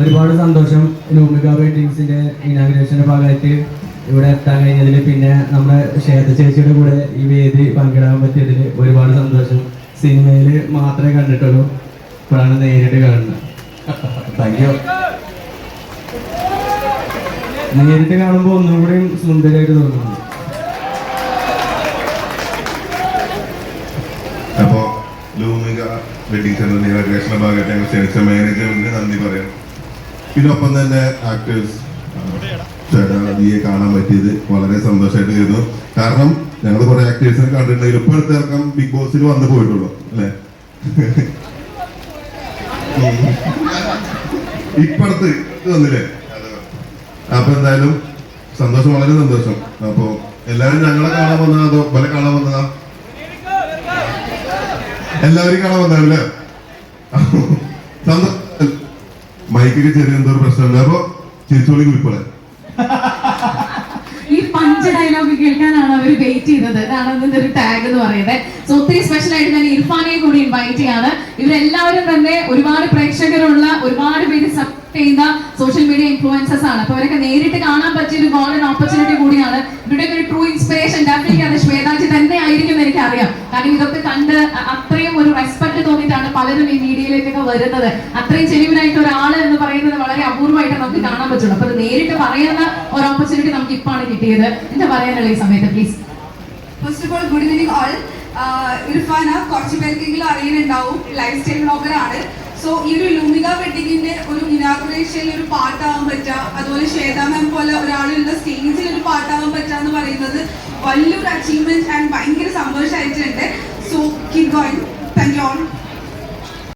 ഒരുപാട് സന്തോഷം ലൂമിക വെഡിങ്സിന്റെ ഇനാഗ്രേഷന്റെ ഭാഗമായിട്ട് ഇവിടെ എത്താൻ കഴിഞ്ഞതിൽ പിന്നെ നമ്മുടെ ക്ഷേത്ര ചേച്ചിയുടെ കൂടെ ഈ വേദി പങ്കിടാൻ പറ്റിയതിൽ ഒരുപാട് സന്തോഷം. സിനിമയിൽ മാത്രമേ കണ്ടിട്ടുള്ളൂ. ഇപ്പോഴാണ് നേരിട്ട് കാണുന്നത്. താങ്ക് യു നേരിട്ട് കാണുമ്പോൾ ഒന്നും കൂടി സുന്ദരമായിട്ട് തോന്നുന്നു. അപ്പോ ലൂമിക വെഡിങ് സെന്ററിന്റെ ഭാഗത്തെ ഭാഗമായിട്ട് ഞങ്ങൾ ക്ഷണിച്ച മാനേജറിന് നന്ദി പറയാം. പിന്നെ ഒപ്പം തന്നെ ആക്ടേഴ്സ് ചേട്ടാദിയെ കാണാൻ പറ്റിയത് വളരെ സന്തോഷമായിട്ട് കരുതുന്നു കാരണം ഞങ്ങൾ കുറെ ആക്ടേഴ്സിനെ കണ്ടിട്ടുണ്ടെങ്കിൽ ഇപ്പൊ ഇറക്കം ബിഗ് ബോസിൽ വന്നു പോയിട്ടുള്ളൂ അല്ലേ? ഇപ്പടുത്ത് വന്നില്ലേ? അപ്പൊ എന്തായാലും സന്തോഷം വളരെ സന്തോഷം. അപ്പൊ എല്ലാരും ഞങ്ങളെ കാണാൻ വന്നതാ അതോ ബല കാണാൻ വന്നതാ? എല്ലാവരും കാണാൻ വന്നാണല്ലേ സന്തോഷം മൈക്കൊക്കെ ചെറിയ എന്തോ പ്രശ്നമുണ്ട്. അപ്പൊ ചിരിച്ചോളി കുറിപ്പോളെ ഈ പഞ്ച് ഡയലോഗ് കേൾക്കാനാണ് അവർ വെയിറ്റ് ചെയ്തത്. അതാണ് അതിന്റെ ഒരു ടാഗ് എന്ന് പറയുന്നത്. സോ ഒത്തിരി സ്പെഷ്യൽ ആയിട്ട് ഞാൻ ഇർഫാനെ കൂടി ഇൻവൈറ്റ് ചെയ്യാണ്. ഇവരെല്ലാവരും തന്നെ ഒരുപാട് പ്രേക്ഷകരുള്ള ഒരുപാട് പേര് സപ്പോർട്ട് ചെയ്യുന്ന സോഷ്യൽ മീഡിയ ഇൻഫ്ലുവൻസേഴ്സ് ആണ്. അപ്പൊ അവരൊക്കെ നേരിട്ട് കാണാൻ പറ്റിയ ഒരു ഗോൾഡൻ ഓപ്പർച്യൂണിറ്റി കൂടിയാണ് കാരണം ഇതൊക്കെ കണ്ട് അത്രയും ഒരു റെസ്പെക്ട് തോന്നിയിട്ടാണ് പലരും ഈ മീഡിയയിലേക്കൊക്കെ വരുന്നത്. അത്രയും ജെനുവിനായിട്ട് ഒരാൾ എന്ന് പറയുന്നത് വളരെ അപൂർവമായിട്ട് നമുക്ക് കാണാൻ പറ്റുള്ളൂ അപ്പൊ നേരിട്ട് പറയുന്ന ഒരു ഓപ്പർച്യൂണിറ്റി നമുക്ക് ഇപ്പാണ് കിട്ടിയത്. എന്താ പറയാനുള്ള ഈ സമയത്ത് please first of all good evening all Irfana കുറച്ച് പേർക്കെങ്കിലും അറിയുന്നുണ്ടാവും. ലൈഫ് സ്റ്റൈൽ ബ്ലോഗർ ആണ്. സോ ഈ ഒരു ലൂമിക വെഡിങ്ങിന്റെ ഒരു ഇനാഗുറേഷനിൽ ഒരു പാട്ടാവാൻ പറ്റുക അതുപോലെ ശ്വേത മാം പോലെ ഒരാളുള്ള സ്റ്റേജിൽ ഒരു പാട്ടാവാൻ പറ്റുക എന്ന് പറയുന്നത് വലിയൊരു അച്ചീവ്മെന്റ് ആൻഡ് ഭയങ്കര സന്തോഷമായിട്ടുണ്ട്